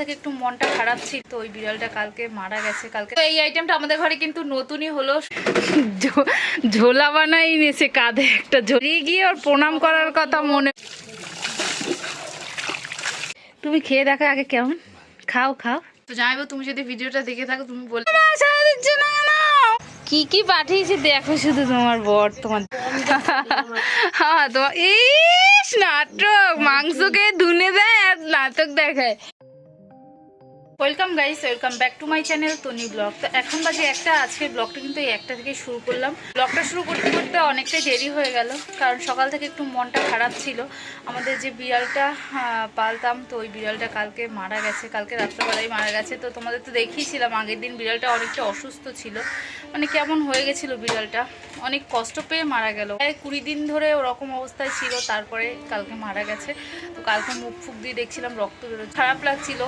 থেকে একটু মনটা খারাপ ছিল, তো ওই বিড়ালটা কালকে মারা গেছে, কালকে। তো এই আইটেমটা আমাদের ঘরে কিন্তু নতুনই হলো। ঝোলা বানাই নিয়েছে কাঁধে একটা ঝরিয়ে গিয়ে ওর প্রণাম করার কথা মনে তুমি খেয়ে দেখো আগে কেমন। খাও খাও। তো জানাব তুমি যদি ভিডিওটা দেখে থাকো, তুমি বলে কি কি পাঠিয়েছে, দেখো শুধু তোমার বর তোমার হ্যাঁ তোমার ইস, নাটক। মাংসকে ধুনে দেয় আর নাটক দেখায়। Welcome guys, welcome back to my channel Toni blog. তো এখন বাজে একটা আজকে ব্লগটা কিন্তু এই একটা থেকে শুরু করলাম। ব্লগটা শুরু করতে করতে অনেকটাই দেরি হয়ে গেল, কারণ সকাল থেকে একটু মনটা খারাপ ছিল। আমাদের যে বিড়ালটা পালতাম, তো ওই বিড়ালটা কালকে মারা গেছে, কালকে রাত্রেবেলায় মারা গেছে। তো তোমাদের তো দেখিয়েছিলাম, আগের দিন বিড়ালটা অনেকটা অসুস্থ ছিল। মানে কেমন হয়ে গেছিল বিড়ালটা? অনেক কষ্ট পেয়ে মারা গেল। প্রায় কুড়ি দিন ধরে ওরকম অবস্থায় ছিল, তারপরে কালকে মারা গেছে। তো কালকে মুখ ফুক দিয়ে দেখছিলাম, রক্ত বেরো খারাপ লাগছিল।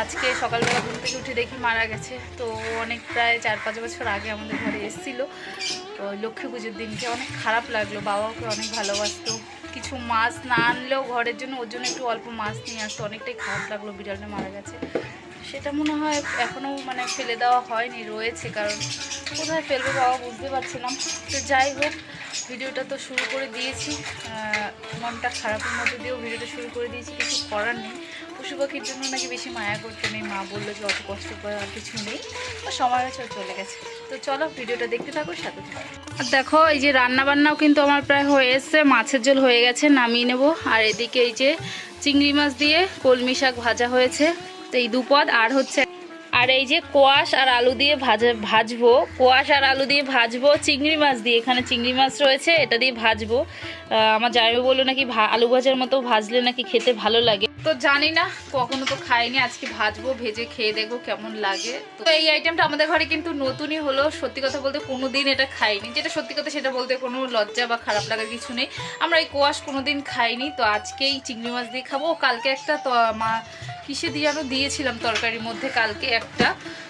আজকে সকালবেলা ঘুম থেকে উঠে দেখি মারা গেছে। তো অনেক প্রায় চার পাঁচ বছর আগে আমাদের ঘরে এসেছিল। তো লক্ষ্মী পুজোর দিনকে অনেক খারাপ লাগল, বাবাকে অনেক ভালোবাসতো। কিছু মাছ না আনলেও ঘরের জন্য ওর জন্য একটু অল্প মাছ নিয়ে আসতো। অনেকটাই খারাপ লাগল, বিড়ালটা মারা গেছে। সেটা মনে হয় এখনও মানে ফেলে দেওয়া হয়নি, রয়েছে, কারণ কোথায় ফেলবে বাবা বুঝতে পারছিলাম। তো যাই হোক, ভিডিওটা তো শুরু করে দিয়েছি। মনটা খারাপের মধ্যে দিয়েও ভিডিওটা শুরু করে দিয়েছি, কিছু করার নেই। পশু পাখির জন্য নাকি বেশি মায়া করতে নেই। মা বলল যে অত কষ্ট করে আর কিছু নেই সময় হয়েছে চলে গেছে। তো চলো ভিডিওটা দেখতে থাকো, সাথে আর দেখো, এই যে রান্না বান্নাও কিন্তু আমার প্রায় হয়ে এসছে, মাছের ঝোল হয়ে গেছে, নামিয়ে নেব। আর এদিকে এই যে চিংড়ি মাছ দিয়ে কলমি শাক ভাজা হয়েছে। এই দুপদ, আর হচ্ছে আর এই যে কোয়াশ আর আলু দিয়ে ভাজা, ভাজবো। কোয়াশ আর আলু দিয়ে ভাজবো, চিংড়ি মাছ দিয়ে। এখানে চিংড়ি মাছ রয়েছে, এটা দিয়ে ভাজবো। আমার জামাই বলল নাকি আলু ভাজার মতো ভাজলে নাকি খেতে ভালো লাগে। তো জানি না, কখনো তো খাইনি, আজকে ভাজবো, ভেজে খেয়ে দেখব কেমন লাগে। তো এই আইটেমটা আমাদের ঘরে কিন্তু নতুনই হলো। সত্যি কথা বলতে কোনোদিন এটা খাইনি। যেটা সত্যি কথা সেটা বলতে কোনো লজ্জা বা খারাপ লাগার কিছু নেই। আমরা এই কোয়াশ কোনোদিন খাইনি, তো আজকেই চিংড়ি মাছ দিয়ে খাব। কালকে একটা মা কিসে দিয়ে আমি দিয়েছিলাম তরকারির মধ্যে কালকে একটা?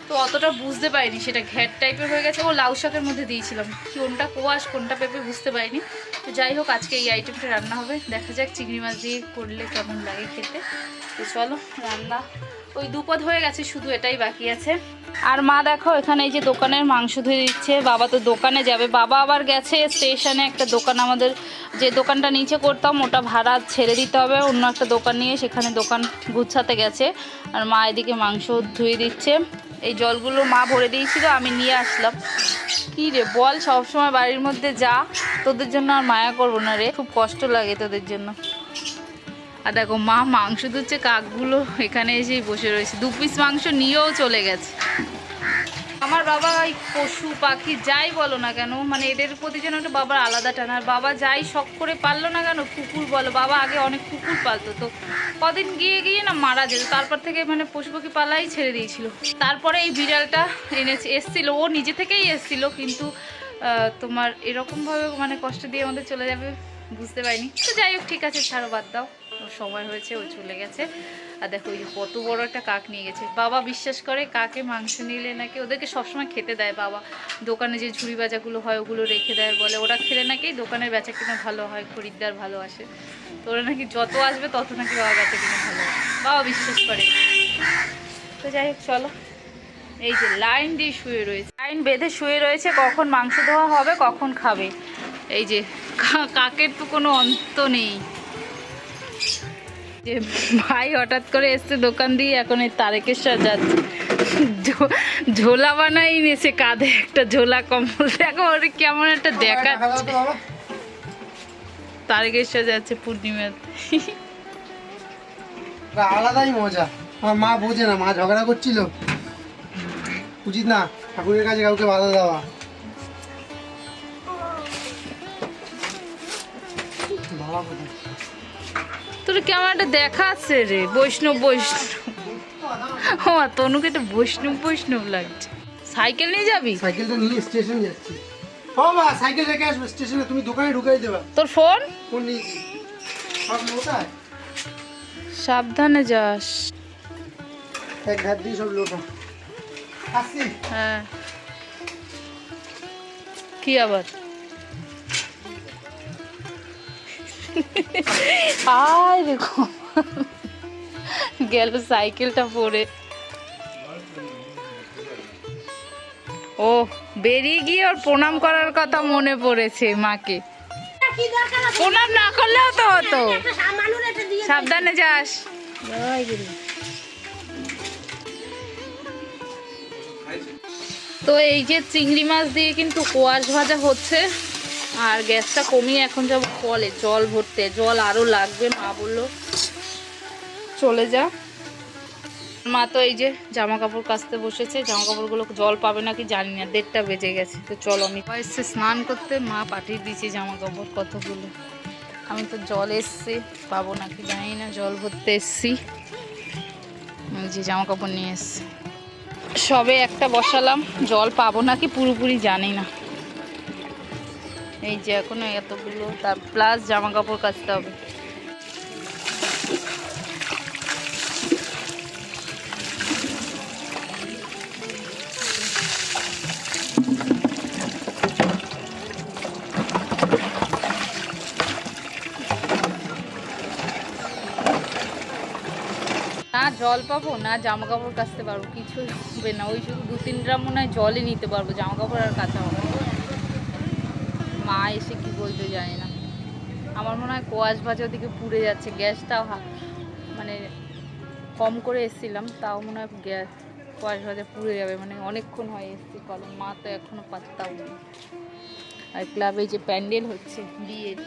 তো অতটা বুঝতে পারিনি, সেটা ঘ্যাট টাইপের হয়ে গেছে। ও লাউ শাকের মধ্যে দিয়েছিলাম। কোনটা কোয়াশ, কোনটা পেঁপে বুঝতে পারিনি। তো যাই হোক, আজকে এই আইটেমটা রান্না হবে। দেখা যাক চিংড়ি মাছ দিয়ে করলে কেমন লাগে খেতে। তো চলো, রান্না ওই দুপদ হয়ে গেছে, শুধু এটাই বাকি আছে। আর মা দেখো, এখানে এই যে দোকানের মাংস ধুয়ে দিচ্ছে, বাবা তো দোকানে যাবে। বাবা আবার গেছে স্টেশনে একটা দোকান, আমাদের যে দোকানটা নিচে করতাম, ওটা ভাড়া ছেড়ে দিতে হবে, অন্য একটা দোকান নিয়ে সেখানে দোকান গুছাতে গেছে। আর মা এদিকে মাংস ধুয়ে দিচ্ছে। এই জলগুলো মা ভরে দিয়েছিল, আমি নিয়ে আসলাম। কী রে, বল, সবসময় বাড়ির মধ্যে যা, তোদের জন্য আর মায়া করব না রে। খুব কষ্ট লাগে তোদের জন্য। আর দেখো মা মাংস ধুচ্ছে, কাকগুলো এখানে এসেই বসে রয়েছে। দু পিস মাংস নিয়েও চলে গেছে। আমার বাবা এই পশু পাখি যাই বলো না কেন মানে এদের প্রতি যেন একটা বাবার আলাদা টান। আর বাবা যাই শখ করে পারল না কেন, কুকুর বলো, বাবা আগে অনেক কুকুর পালতো। তো কদিন গিয়ে গিয়ে না মারা যেত, তারপর থেকে মানে পশু পাখি পালাই ছেড়ে দিয়েছিল। তারপরে এই বিড়ালটা এনেছে, এসছিল। ও নিজে থেকেই এসছিল, কিন্তু তোমার এরকমভাবে মানে কষ্ট দিয়ে আমাদের চলে যাবে, বুঝতে পারিনি। তো যাই হোক, ঠিক আছে, ছাড়ো, বাদ দাও। সময় হয়েছে ও চলে গেছে। আর দেখো ওই কত বড় একটা কাক নিয়ে গেছে। বাবা বিশ্বাস করে, কাকে মাংস নিলে নাকি? ওদেরকে সবসময় খেতে দেয় বাবা। দোকানে যে ঝুড়ি বাজাগুলো হয়, ওগুলো রেখে দেয় বলে। ওরা খেলে নাকি দোকানের বেচা কিনা ভালো হয়, খরিদ্দার ভালো আসে। তো ওরা নাকি যত আসবে, তত নাকি বাবা বেচা কিনা ভালো। বাবা বিশ্বাস করে। তো যাই হোক, চলো। এই যে লাইন দিয়ে শুয়ে রয়েছে। লাইন বেঁধে শুয়ে রয়েছে, কখন মাংস ধোয়া হবে, কখন খাবে। এই যে কাকের তো কোনো অন্ত নেই। যে ভাই হঠাৎ করে এসছে দোকান দিয়ে এখন এই তারেকেশ্বর যাচ্ছে। ঝোলা বানাই নিয়েছে কাঁধে একটা ঝোলা কম্বল। দেখো ওর কেমন একটা দেখাচ্ছে। তারকেশ্বর যাচ্ছে পূর্ণিমাতে। আলাদাই মজা। আমার মা বোঝে না মা ঝগড়া করছিল। উচিত না ঠাকুরের কাছে কাউকে বাধা দেওয়া। বাবা? তোর কেমন একটা দেখাচ্ছে রে? বৈষ্ণব বৈষ্ণব। ও তনুকে তো বৈষ্ণব বৈষ্ণব লাগছে। সাইকেল নিয়ে যাবি? সাইকেলটা নিয়ে স্টেশন যাচ্ছি। মা সাইকেল রেখে আসবে স্টেশনে। তুমি দোকানে ঢুকাই দেবা। তোর ফোন? ফোন নিয়েছি সব লোটায় সাবধানে যাস। এক ঘাট দিয়ে সব লোটা আসছি। হ্যাঁ। কি আবার? দেখো গেল সাইকেলটা পরে। ও, বেরিয়ে গিয়ে ওর প্রণাম করার কথা মনে পড়েছে মাকে। প্রণাম না করলেও তো হতো। সাবধানে যাস। তো এই যে চিংড়ি মাছ দিয়ে কিন্তু কোয়াশ ভাজা হচ্ছে। আর গ্যাসটা কমিয়ে এখন যাব কলে। জল ভরতে। জল আরও লাগবে, মা বলল। চলে যা। মা তো এই যে জামা কাপড় কাচতে বসেছে। জামা কাপড়গুলো জল পাবে নাকি জানি না, দেড়টা বেজে গেছে। তো চলো আমি এসছে স্নান করতে। মা পাঠিয়ে দিয়েছে জামা কাপড় কতগুলো। আমি তো জল এসছে, পাবো নাকি জানি না। জল ভরতে এসছি। যে জামা কাপড় নিয়ে এসছি। সবে একটা বসালাম। জল পাবো নাকি পুরোপুরি জানি না। এই যে এখনও এতগুলো, তার প্লাস জামা কাপড় কাচতে হবে না জল পাবো, না জামা কাপড় কাচতে পারব, কিছু হবে না ওই শুধু দু তিন মনে হয় জলই নিতে পারব জামা কাপড় আর কাঁচা হবে। মা এসে কি বলতে জানি না। আমার মনে হয় কোয়াশ ভাজা ওদিকে পুড়ে যাচ্ছে, গ্যাসটাও মানে কম করে এসছিলাম, তাও মনে হয় গ্যাস কোয়াশ ভাজা পুড়ে যাবে মানে অনেকক্ষণ হয় এসছি কলম। মা তো এখনও পাত্তাও নেই। আর ক্লাবে যে প্যান্ডেল হচ্ছে বিয়ের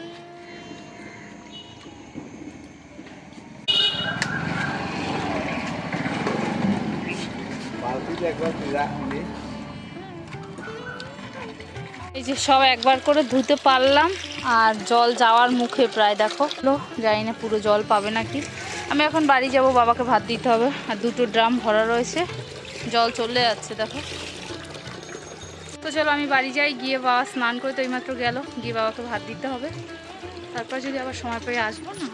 এই যে সব একবার করে ধুতে পারলাম, আর জল যাওয়ার মুখে প্রায় দেখো। জানি না পুরো জল পাবে নাকি। আমি এখন বাড়ি যাব, বাবাকে ভাত দিতে হবে। আর দুটো ড্রাম ভরা রয়েছে। জল চলে যাচ্ছে, দেখো। তো চলো, আমি বাড়ি যাই, গিয়ে বাবা স্নান করে তো এইমাত্র গেল। গিয়ে বাবাকে ভাত দিতে হবে। তারপর যদি আবার সময় পেয়ে আসব, না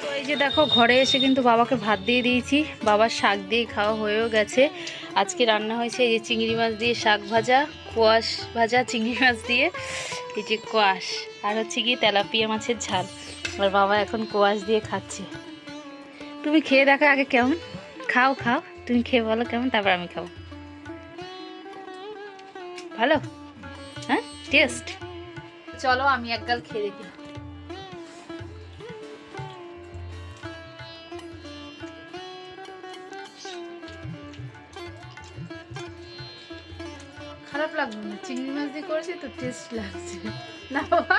তো এই যে দেখো, ঘরে এসে কিন্তু বাবাকে ভাত দিয়ে দিয়েছি। বাবার শাক দিয়ে খাওয়া হয়েও গেছে। আজকে রান্না হয়েছে এই যে চিংড়ি মাছ দিয়ে শাক ভাজা। কোয়াশ ভাজা চিংড়ি মাছ দিয়ে, এই যে কোয়াশ, আর হচ্ছে কি তেলাপিয়া মাছের ঝাল। আর বাবা এখন কোয়াশ দিয়ে খাচ্ছে। তুমি খেয়ে দেখো আগে কেমন। খাও খাও। তুমি খেয়ে বলো কেমন, তারপর আমি খাব। ভালো? হ্যাঁ? টেস্ট চলো, আমি একগাল খেয়ে দেখি। মাছ করেছে তো টেস্ট লাগছে। না বাবা,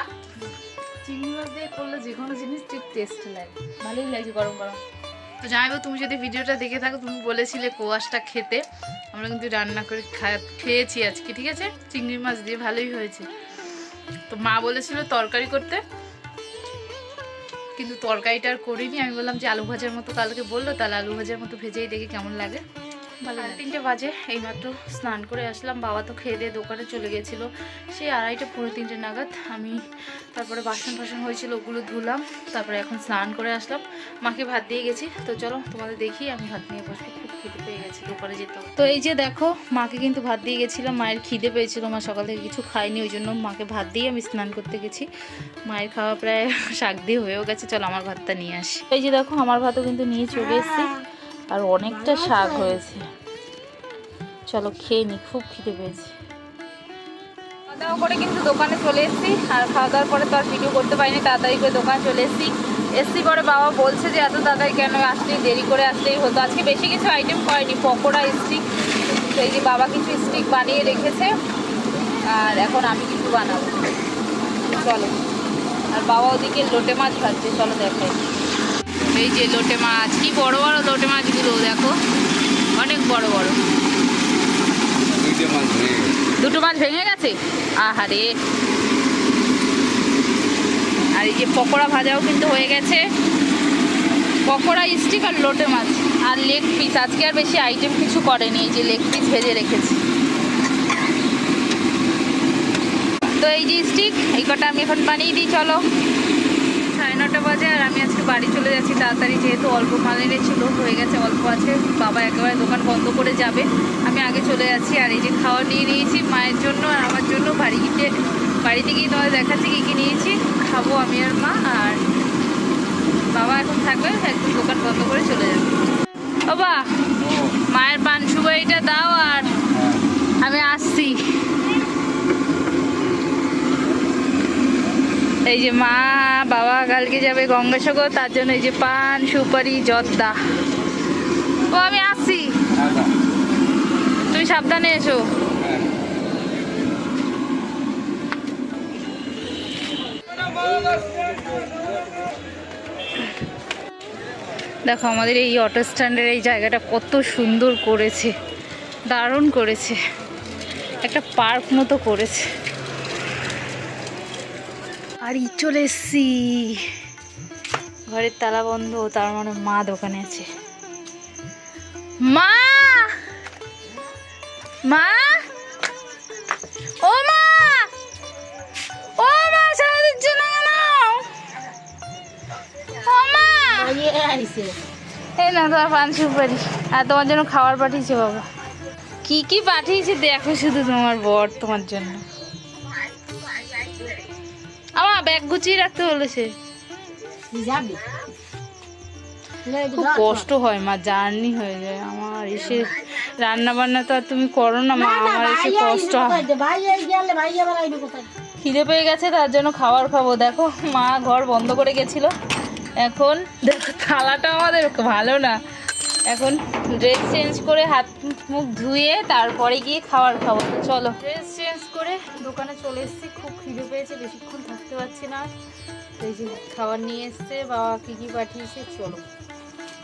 চিংড়ি মাছ দিয়ে করলে যে কোনো জিনিস ঠিক টেস্ট লাগে। ভালোই লাগছে গরম গরম। তো জানাব তুমি যদি ভিডিওটা দেখে থাকো, তুমি বলেছিলে কোয়াশটা খেতে। আমরা কিন্তু রান্না করে খেয়েছি আজকে, ঠিক আছে? চিংড়ি মাছ দিয়ে ভালোই হয়েছে। তো মা বলেছিল তরকারি করতে। কিন্তু তরকারিটা আর করিনি। আমি বললাম যে আলু ভাজার মতো কালকে বলল, তাহলে আলু ভাজার মতো ভেজেই দেখি কেমন লাগে। তিনটে বাজে, এইমাত্র স্নান করে আসলাম। বাবা তো খেয়ে দিয়ে দোকানে চলে গেছিল। সেই আড়াইটা পুরো তিনটে নাগাদ আমি তারপরে বাসন ফাসন হয়েছিল ওগুলো ধুলাম। তারপরে এখন স্নান করে আসলাম। মাকে ভাত দিয়ে গেছি। তো চলো তোমাদের দেখি, আমি ভাত নিয়ে বসবো। খুব খিদে পেয়ে গেছি, দোকানে যেতে তো এই যে দেখো, মাকে কিন্তু ভাত দিয়ে গেছিলাম। মায়ের খিদে পেয়েছিল। মা সকাল থেকে কিছু খায়নি, ওই জন্য মাকে ভাত দিয়ে আমি স্নান করতে গেছি। মায়ের খাওয়া প্রায় শাক দিয়ে হয়েও গেছে। চলো আমার ভাতটা নিয়ে আসি। এই যে দেখো, আমার ভাতও কিন্তু নিয়ে চলে এসেছি। আর অনেকটা শাক হয়েছে। চলো খেয়ে নি, খুব খিদে পেয়েছি। খাওয়া দাওয়া করে কিন্তু দোকানে চলে এসেছি, আর খাওয়া দাওয়ার পরে তো আর ভিডিও করতে পারিনি, তাড়াতাড়ি করে দোকানে চলে এসেছি। এসছি পরে বাবা বলছে যে, এত তাড়াতাড়ি কেন আসলেই দেরি করে আসলেই হতো। আজকে বেশি কিছু আইটেম করেনি, পকোড়া স্টিক এই যে বাবা কিছু স্টিক বানিয়ে রেখেছে, আর এখন আমি কিছু বানাবো। চলো। আর বাবা ওদিকে লোটে মাছ খাচ্ছে, চলো দেখাই। এই যে লোটে মাছ কি বড় বড় লোটে মাছগুলো দেখো। অনেক বড় বড়। দুটো মাছ ভেঙে গেছে। আহারে। আর এই যে পকোড়া ভাজাও কিন্তু হয়ে গেছে। পকোড়া স্টিক আর লোটে মাছ। আর লেগ পিস আজকে আর বেশি আইটেম কিছু করেনি এই যে লেগ পিস ভেজে রেখেছি। তো এই যে স্টিক এই কটা আমি এখন বানিয়ে দিই চলো। সাড়ে আর আমি আজকে বাড়ি চলে যাচ্ছি তাড়াতাড়ি যেহেতু অল্প মালের ছিল হয়ে গেছে অল্প আছে। বাবা একেবারে দোকান বন্ধ করে যাবে। আমি আগে চলে যাচ্ছি আর এই যে খাওয়া নিয়ে নিয়েছি মায়ের জন্য আর আমার জন্য বাড়ি গিয়ে, বাড়িতে গিয়ে তোমাদের দেখাচ্ছি কী কী নিয়েছি। খাব আমি আর মা আর বাবা এখন থাকবে, একদম দোকান বন্ধ করে চলে যাবে। বাবা মায়ের পান সুপারিটা দাও আর আমি আসছি। এই যে মা, বাবা কালকে যাবে গঙ্গাসাগর, তার জন্য এই যে পান, সুপারি, জর্দা। ও, আমি আসছি। তুমি সাবধানে এসো। দেখো, আমাদের এই অটো স্ট্যান্ডের এই জায়গাটা কত সুন্দর করেছে, দারুণ করেছে। একটা পার্ক মতো করেছে। আর ই চলে এসছি। ঘরের তালা বন্ধ, তার মানে মা দোকানে আছে। মা! মা! ও না তোমার আর তোমার জন্য খাবার পাঠিয়েছে, বাবা। কি কি পাঠিয়েছে, দেখো শুধু তোমার বর তোমার জন্য। ব্যাগ গুছিয়ে রাখতে বলেছে। খুব কষ্ট হয় মা জার্নি হয়ে যায়। আমার এসে রান্না বান্না তো আর তুমি করো না মা আমার এসে কষ্ট খিদে পেয়ে গেছে তার জন্য খাবার খাব। দেখো মা ঘর বন্ধ করে গেছিল। এখন দেখো থালাটা আমাদের ভালো না। এখন ড্রেস চেঞ্জ করে হাত মুখ ধুয়ে তারপরে গিয়ে খাবার খাব। চলো। ড্রেস চেঞ্জ করে দোকানে চলে এসেছি, খুব খিদে পেয়েছে, বেশিক্ষণ থাকতে পারছি না। এই যে খাবার নিয়ে এসছে, বাবা কী কী পাঠিয়েছে, চলো।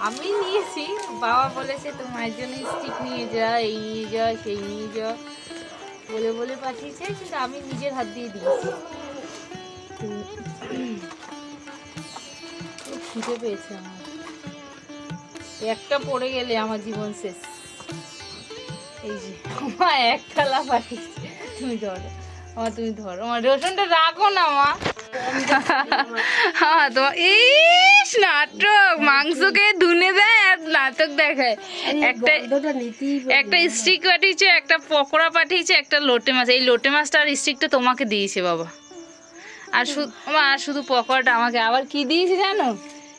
আমি নিয়েছি, বাবা বলেছে তো মায়ের জন্য স্টিক নিয়ে যা, এই নিয়ে যা, সেই নিয়ে যা। বলে বলে পাঠিয়েছে, কিন্তু আমি নিজের হাত দিয়ে দিয়েছি। খিদে পেয়েছে আমার। একটা পড়ে গেলে আমার জীবন শেষ। এই যে মা এক থালা পাঠিয়েছে তুমি ধরো আমার তুমি ধরো। আমার রসুনটা রাখো না মা। হ্যাঁ ইস নাটক। মাংসকে ধুনে দেয় আর নাটক দেখায়। একটা একটা স্টিক পাঠিয়েছে একটা পকোড়া পাঠিয়েছে একটা লোটে মাছ। এই লোটে মাছটা আর স্টিকটা তোমাকে দিয়েছে বাবা। আর শুধু আর শুধু পকোড়াটা আমাকে আবার কি দিয়েছে জানো?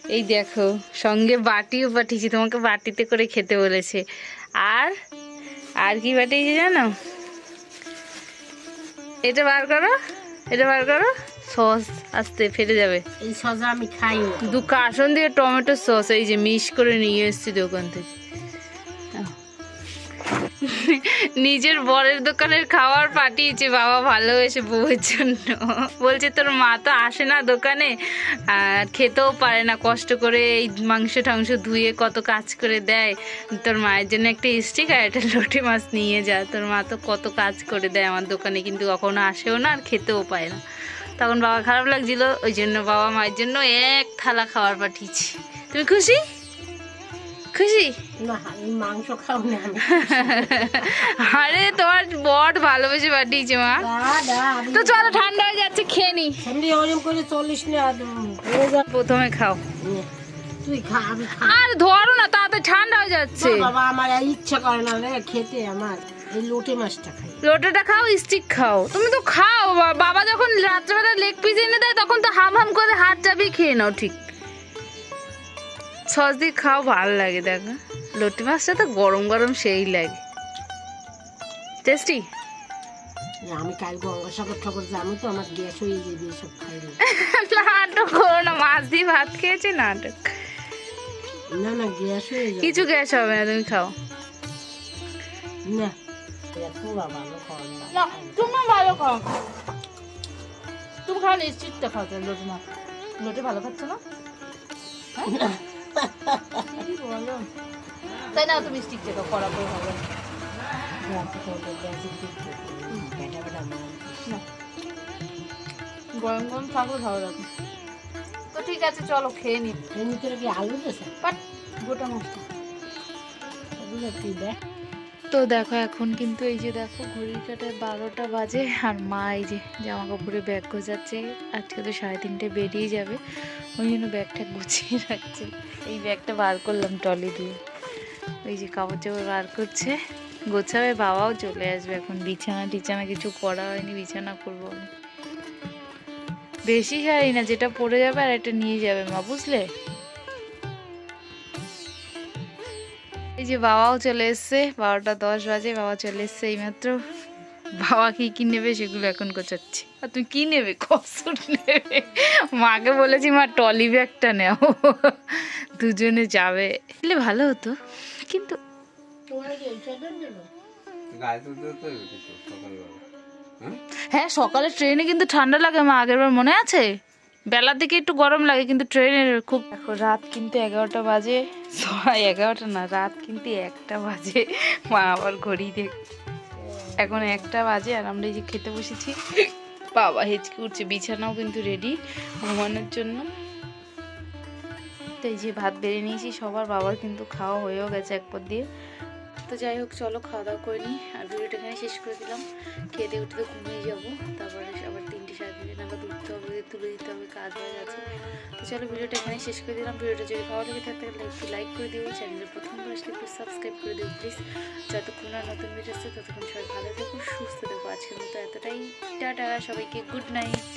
এই দেখো সঙ্গে বাটিও পাঠিয়েছি তোমাকে বাটিতে করে খেতে বলেছে। আর আর কি পাঠিয়েছে জানো? এটা বার করো এটা বার করো সস আসতে ফেটে যাবে। এই সস আমি খাই দু কাসন দিয়ে টমেটো সস এই যে মিশ করে নিয়ে এসেছি দোকান থেকে। নিজের বরের দোকানের খাবার পাঠিয়েছে, বাবা ভালোবেসে বউয়ের জন্য। বলছে, তোর মা তো আসে না দোকানে, আর খেতেও পারে না, কষ্ট করে এই মাংস টাংস ধুয়ে কত কাজ করে দেয়। তোর মায়ের জন্য একটা স্টিক আর একটা লোটে মাছ নিয়ে যা, তোর মা তো কত কাজ করে দেয় আমার দোকানে, কিন্তু কখনো আসেও না আর খেতেও পায় না। তখন বাবা খারাপ লাগছিল, ওই জন্য বাবা মায়ের জন্য এক থালা খাবার পাঠিয়েছি। তুমি খুশি? খুশি? না মাংস খাও না আরে তোমার বট ভালোবেসে পাঠিয়েছে মা। তো চলো ঠান্ডা হয়ে যাচ্ছে খেয়ে নি। এমনি করে চল্লিশ না উম, যা- প্রথমে খাও। তুই আর ধরো না তাতে ঠান্ডা হয়ে যাচ্ছে। বাবা আমার ইচ্ছা করে না রে খেতে আমার। এই লোটে মাছটা খাই। লোটেটা খাও স্টিক খাও। তুমি তো খাও বাবা যখন রাত্রেবেলা লেগ পিস এনে দেয় তখন তো হাম হাম করে হাত চাপিয়ে খেয়ে নাও ঠিক। সস দিয়ে খাও ভালো লাগে দেখো। লটি মাছটা তো গরম গরম সেই লাগে। টেস্টি যে আমি কাল গঙ্গাসাগর ঠাকুর যাব তো আমার গ্যাস হয়ে যাবে এসব খাইলে নাটক করো না মাছ দিয়ে ভাত খেয়েছি নাটক। না না গ্যাস হয়ে যাবে। কিছু গ্যাস হবে না তুমি খাও। না এত বাবা আমি খাওয়ার না। না তুমি ভালো খাও। তুমি খাও না খাও লোটে না লোটে ভালো খাচ্ছ না? হ্যাঁ? বলো? তাই না তুমি স্টিকটা চেক করা করে হবে। গরম গরম থাকলে ভালো লাগে তো ঠিক আছে চলো খেয়ে নি। এর ভিতরে কি আলু দিয়েছে? বাট গোটা মাছটা ওগুলো তুই দেখ? তো দেখো এখন কিন্তু এই যে দেখো ঘড়ির কাটায় বারোটা বাজে আর মা এই যে জামা কাপড়ে ব্যাগ গোছাচ্ছে। আজকে তো সাড়ে তিনটে বেরিয়ে যাবে, ওই জন্য ব্যাগটা গুছিয়ে রাখছে। এই ব্যাগটা বার করলাম টলি দিয়ে। ওই যে কাপড় চাপড় বার করছে, গোছাবে বাবাও চলে আসবে এখন। বিছানা টিছানা কিছু করা হয়নি, বিছানা করব বেশি শাড়ি না, যেটা পরে যাবে আর এটা নিয়ে যাবে মা, বুঝলে? এই যে বাবাও চলে এসছে বারোটা দশ বাজে বাবা চলে এসছে এইমাত্র। বাবা কি কি নেবে সেগুলো এখন গোছাচ্ছি। আর তুমি কি নেবে? কসুর নেবে? মাকে বলেছি মা টলি ব্যাগটা নেও। দুজনে যাবে। এলে ভালো হতো। কিন্তু হ্যাঁ? হ্যাঁ সকালে ট্রেনে কিন্তু ঠান্ডা লাগে মা আগের বার মনে আছে? বেলার দিকে একটু গরম লাগে, কিন্তু ট্রেনের খুব দেখো, রাত কিন্তু এগারোটা বাজে। সবাই এগারোটা না, রাত কিন্তু একটা বাজে। মা আবার ঘড়ি দেখ, এখন একটা বাজে আর আমরা এই যে খেতে বসেছি। বাবা হেঁচকে উঠছে, বিছানাও কিন্তু রেডি ঘুমানোর জন্য। তো এই যে ভাত বেড়ে নিয়েছি, সবার বাবার কিন্তু খাওয়া হয়েও গেছে একবার দিয়ে। তো যাই হোক, চলো খাওয়া দাওয়া করে নিই। আর ভিডিওটা এখানে শেষ করে দিলাম। খেয়ে দিয়ে উঠে তো ঘুমিয়ে যাব, তারপরে কাজ হয়ে যাচ্ছে তো চলো ভিডিওটা এখানে শেষ করে দিলাম। ভিডিওটা যদি ভালো লেগে থাকে তাহলে একটু লাইক করে দিও। চ্যানেলে প্রথমবার আসলে একটু সাবস্ক্রাইব করে দিও প্লিজ যতক্ষণ আর নতুন ভিডিও আসছে, ততক্ষণ সবাই ভালো থাকো, সুস্থ থাকো। আজকের মতো এতটাই। টাটা সবাইকে গুড নাইট